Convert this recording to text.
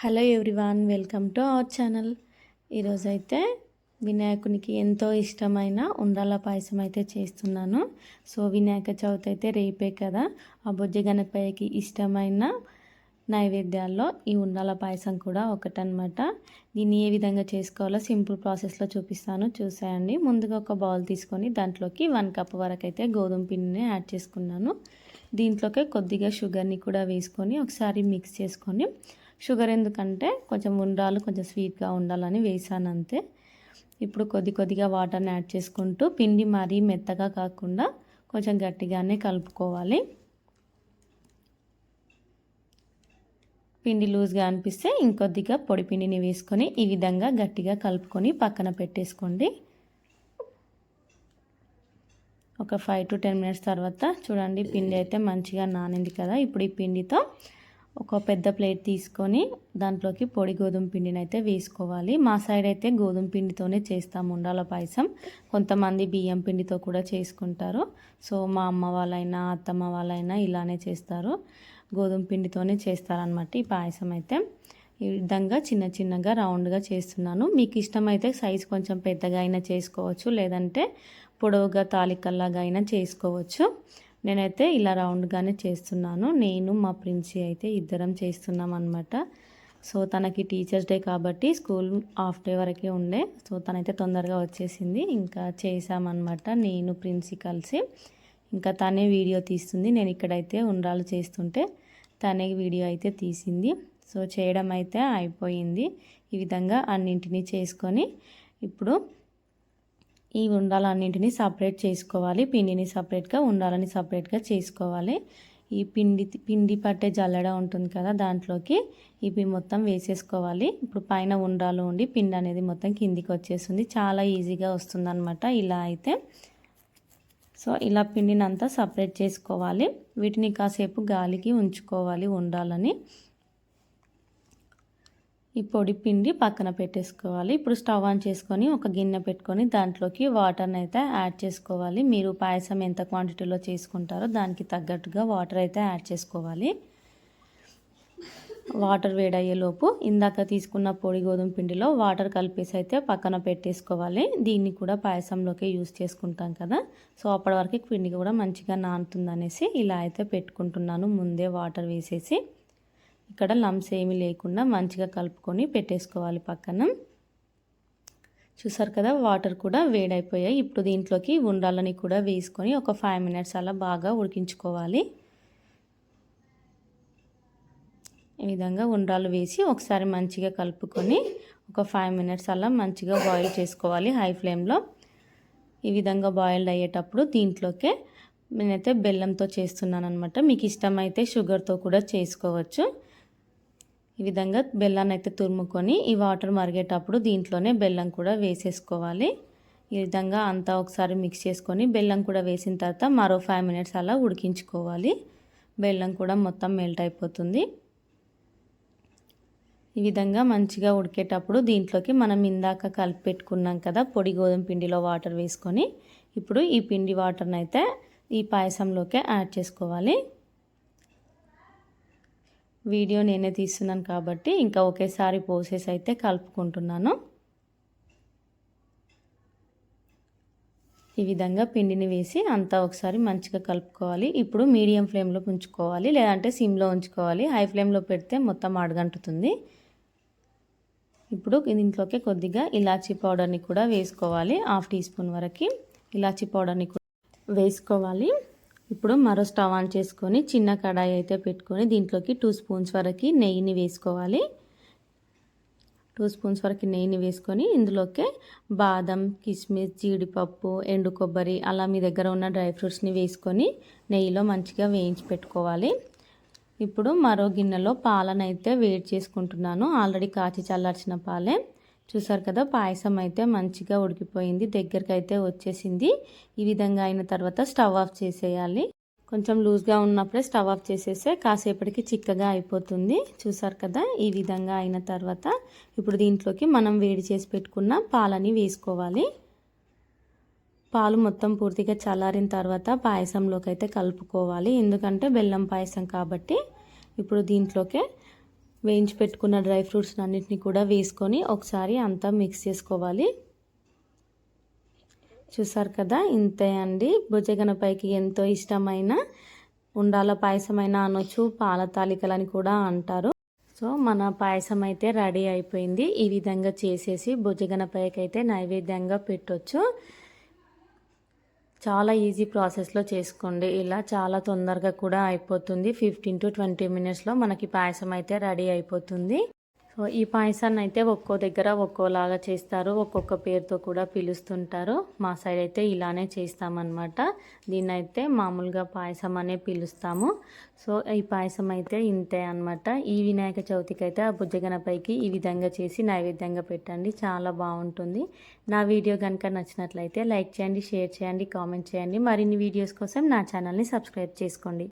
Hello everyone welcome to our channel. ఈరోజైతే వినాయకునికి ఎంతో ఇష్టమైన ఉండ్రాల పాయసం అయితే చేస్తున్నాను. సో వినాయక చవితి అయితే రేపే కదా. ఆ బొజ్జ గణపయ్యకి ఇష్టమైన నైవేద్యాల్లో ఈ ఉండాల పాయసం కూడా ఒకటనమాట దీన్ని ఏ విధంగా చేసుకోవాలో సింపుల్ ప్రాసెస్లో చూపిస్తాను. చూసేయండి. ముందుగా ఒక బౌల్ తీసుకొని దాంట్లోకి వన్ కప్ వరకు అయితే గోధుమ పిండిని యాడ్ చేసుకున్నాను. దీంట్లోకి కొద్దిగా షుగర్ని కూడా వేసుకొని ఒకసారి మిక్స్ చేసుకొని షుగర్ ఎందుకంటే కొంచెం ఉండాలి కొంచెం స్వీట్గా ఉండాలని వేసాను అంతే. ఇప్పుడు కొద్ది కొద్దిగా వాటర్ని యాడ్ చేసుకుంటూ పిండి మరీ మెత్తగా కాకుండా కొంచెం గట్టిగానే కలుపుకోవాలి. పిండి లూజ్గా అనిపిస్తే ఇంకొద్దిగా పొడి పిండిని వేసుకొని ఈ విధంగా గట్టిగా కలుపుకొని పక్కన పెట్టేసుకోండి. ఒక ఫైవ్ టు టెన్ మినిట్స్ తర్వాత చూడండి పిండి అయితే మంచిగా నానింది కదా ఇప్పుడు ఈ పిండితో ఒక పెద్ద ప్లేట్ తీసుకొని దాంట్లోకి పొడి గోధుమ పిండిని అయితే వేసుకోవాలి. మా సైడ్ అయితే గోధుమ పిండితోనే చేస్తాము ఉండాల పాయసం. కొంతమంది బియ్యం పిండితో కూడా చేసుకుంటారు. సో మా అమ్మ వాళ్ళైనా అత్తమ్మ వాళ్ళైనా ఇలానే చేస్తారు. గోధుమ పిండితోనే చేస్తారనమాట ఈ పాయసం అయితే. ఈ విధంగా చిన్న చిన్నగా రౌండ్గా చేస్తున్నాను. మీకు ఇష్టమైతే సైజ్ కొంచెం పెద్దగా అయినా చేసుకోవచ్చు లేదంటే పొడవుగా తాలికల్లాగా అయినా చేసుకోవచ్చు. నేనైతే ఇలా రౌండ్గానే చేస్తున్నాను. నేను మా ప్రిన్సీ అయితే ఇద్దరం చేస్తున్నాం అనమాట సో తనకి టీచర్స్ డే కాబట్టి స్కూల్ హాఫ్ డే వరకే ఉండే. సో తనైతే తొందరగా వచ్చేసింది. ఇంకా చేసామన్నమాట నేను ప్రిన్సి కలిసి. ఇంకా తనే వీడియో తీస్తుంది. నేను ఇక్కడైతే ఉండ్రాలు చేస్తుంటే తనే వీడియో అయితే తీసింది. సో చేయడం అయితే అయిపోయింది. ఈ విధంగా అన్నింటినీ చేసుకొని ఇప్పుడు ఈ ఉండాలన్నింటినీ సపరేట్ చేసుకోవాలి. పిండిని సపరేట్గా ఉండాలని సపరేట్గా చేసుకోవాలి. ఈ పిండి పిండి పట్టే జల్లడ ఉంటుంది కదా దాంట్లోకి ఇవి మొత్తం వేసేసుకోవాలి. ఇప్పుడు పైన ఉండాలు ఉండి పిండి అనేది మొత్తం కిందికి వచ్చేస్తుంది. చాలా ఈజీగా వస్తుంది ఇలా అయితే. సో ఇలా పిండిని అంతా సపరేట్ చేసుకోవాలి. వీటిని కాసేపు గాలికి ఉంచుకోవాలి ఉండాలని. ఈ పొడి పిండి పక్కన పెట్టేసుకోవాలి. ఇప్పుడు స్టవ్ ఆన్ చేసుకొని ఒక గిన్నె పెట్టుకొని దాంట్లోకి వాటర్ని అయితే యాడ్ చేసుకోవాలి. మీరు పాయసం ఎంత క్వాంటిటీలో చేసుకుంటారో దానికి తగ్గట్టుగా వాటర్ అయితే యాడ్ చేసుకోవాలి. వాటర్ వేడయ్యేలోపు ఇందాక తీసుకున్న పొడి గోధుమ పిండిలో వాటర్ కలిపేసి అయితే పక్కన పెట్టేసుకోవాలి. దీన్ని కూడా పాయసంలోకి యూస్ చేసుకుంటాం కదా. సో అప్పటి వరకు పిండి కూడా మంచిగా నానుతుంది అనేసి ఇలా అయితే పెట్టుకుంటున్నాను. ముందే వాటర్ వేసేసి. ఇక్కడ లంప్స్ ఏమీ లేకుండా మంచిగా కలుపుకొని పెట్టేసుకోవాలి పక్కన. చూసారు కదా వాటర్ కూడా వేడైపోయాయి. ఇప్పుడు దీంట్లోకి ఉండాలని కూడా వేసుకొని ఒక ఫైవ్ మినిట్స్ అలా బాగా ఉడికించుకోవాలి. ఈ విధంగా ఉండ్రాలు వేసి ఒకసారి మంచిగా కలుపుకొని ఒక ఫైవ్ మినిట్స్ అలా మంచిగా బాయిల్ చేసుకోవాలి హై ఫ్లేమ్లో. ఈ విధంగా బాయిల్డ్ అయ్యేటప్పుడు దీంట్లోకే నేనైతే బెల్లంతో చేస్తున్నాను అనమాట మీకు ఇష్టమైతే షుగర్తో కూడా చేసుకోవచ్చు. ఈ విధంగా బెల్లాన్ని అయితే తురుముకొని ఈ వాటర్ మరిగేటప్పుడు దీంట్లోనే బెల్లం కూడా వేసేసుకోవాలి. ఈ విధంగా అంతా ఒకసారి మిక్స్ చేసుకొని బెల్లం కూడా వేసిన తర్వాత మరో ఫైవ్ మినిట్స్ అలా ఉడికించుకోవాలి. బెల్లం కూడా మొత్తం మెల్ట్ అయిపోతుంది. ఈ విధంగా మంచిగా ఉడికేటప్పుడు దీంట్లోకి మనం ఇందాక కలిపి పెట్టుకున్నాం కదా పొడి గోధుమ పిండిలో వాటర్ వేసుకొని ఇప్పుడు ఈ పిండి వాటర్ని అయితే ఈ పాయసంలోకే యాడ్ చేసుకోవాలి. వీడియో నేనే తీస్తున్నాను కాబట్టి ఇంకా ఒకేసారి పోసేసి అయితే కలుపుకుంటున్నాను. ఈ విధంగా పిండిని వేసి అంతా ఒకసారి మంచిగా కలుపుకోవాలి. ఇప్పుడు మీడియం ఫ్లేమ్లో ఉంచుకోవాలి. లేదంటే సిమ్లో ఉంచుకోవాలి. హై ఫ్లేమ్లో పెడితే మొత్తం అడగంటుతుంది ఇప్పుడు దీంట్లోకి కొద్దిగా ఇలాచీ పౌడర్ని కూడా వేసుకోవాలి. హాఫ్ టీ స్పూన్ వరకు ఇలాచీ పౌడర్ని కూడా వేసుకోవాలి. ఇప్పుడు మరో స్టవ్ ఆన్ చేసుకొని చిన్న కడాయి అయితే పెట్టుకొని దీంట్లోకి టూ స్పూన్స్ వరకు నెయ్యిని వేసుకోవాలి. టూ స్పూన్స్ వరకు నెయ్యిని వేసుకొని ఇందులోకి బాదం కిస్మిస్ జీడిపప్పు ఎండు కొబ్బరి అలా మీ దగ్గర ఉన్న డ్రై ఫ్రూట్స్ని వేసుకొని నెయ్యిలో మంచిగా వేయించి పెట్టుకోవాలి. ఇప్పుడు మరో గిన్నెలో పాలనైతే వేడి చేసుకుంటున్నాను. ఆల్రెడీ కాచి చల్లార్చిన పాలే. చూసారు కదా పాయసం అయితే మంచిగా ఉడికిపోయింది దగ్గరికి అయితే వచ్చేసింది. ఈ విధంగా అయిన తర్వాత స్టవ్ ఆఫ్ చేసేయాలి. కొంచెం లూజ్గా ఉన్నప్పుడే స్టవ్ ఆఫ్ చేసేస్తే కాసేపటికి చిక్కగా అయిపోతుంది. చూసారు కదా ఈ విధంగా అయిన తర్వాత ఇప్పుడు దీంట్లోకి మనం వేడి చేసి పెట్టుకున్న పాలని వేసుకోవాలి. పాలు మొత్తం పూర్తిగా చల్లారిన తర్వాత పాయసంలోకి అయితే కలుపుకోవాలి. ఎందుకంటే బెల్లం పాయసం కాబట్టి ఇప్పుడు దీంట్లోకే వేయించి పెట్టుకున్న డ్రై ఫ్రూట్స్ అన్నిటిని కూడా వేసుకొని ఒకసారి అంతా మిక్స్ చేసుకోవాలి. చూసారు కదా? ఇంతే అండి. భుజగనపైకి ఎంతో ఇష్టమైన ఉండాల పాయసమైన అనొచ్చు పాల తాలికలని కూడా అంటారు. సో మన పాయసం అయితే రెడీ అయిపోయింది. ఈ విధంగా చేసేసి భుజగనపైకి అయితే నైవేద్యంగా పెట్టొచ్చు. చాలా ఈజీ ప్రాసెస్లో చేసుకోండి. ఇలా చాలా తొందరగా కూడా అయిపోతుంది. ఫిఫ్టీన్ టు ట్వంటీ మినిట్స్లో మనకి పాయసం అయితే రెడీ అయిపోతుంది. సో ఈ పాయసాన్ని అయితే ఒక్కో దగ్గర ఒక్కోలాగా చేస్తారు. ఒక్కొక్క పేరుతో కూడా పిలుస్తుంటారు. మా సైడ్ అయితే ఇలానే చేస్తామన్నమాట. దీన్ని అయితే మామూలుగా పాయసం అనే పిలుస్తాము. సో ఈ పాయసం అయితే ఇంతే అనమాట ఈ వినాయక చవితికి అయితే ఆ బుజ్జగనపైకి ఈ విధంగా చేసి నైవేద్యంగా పెట్టండి. చాలా బాగుంటుంది. నా వీడియో కనుక నచ్చినట్లయితే లైక్ చేయండి షేర్ చేయండి కామెంట్ చేయండి. మరిన్ని వీడియోస్ కోసం నా ఛానల్ని సబ్స్క్రైబ్ చేసుకోండి.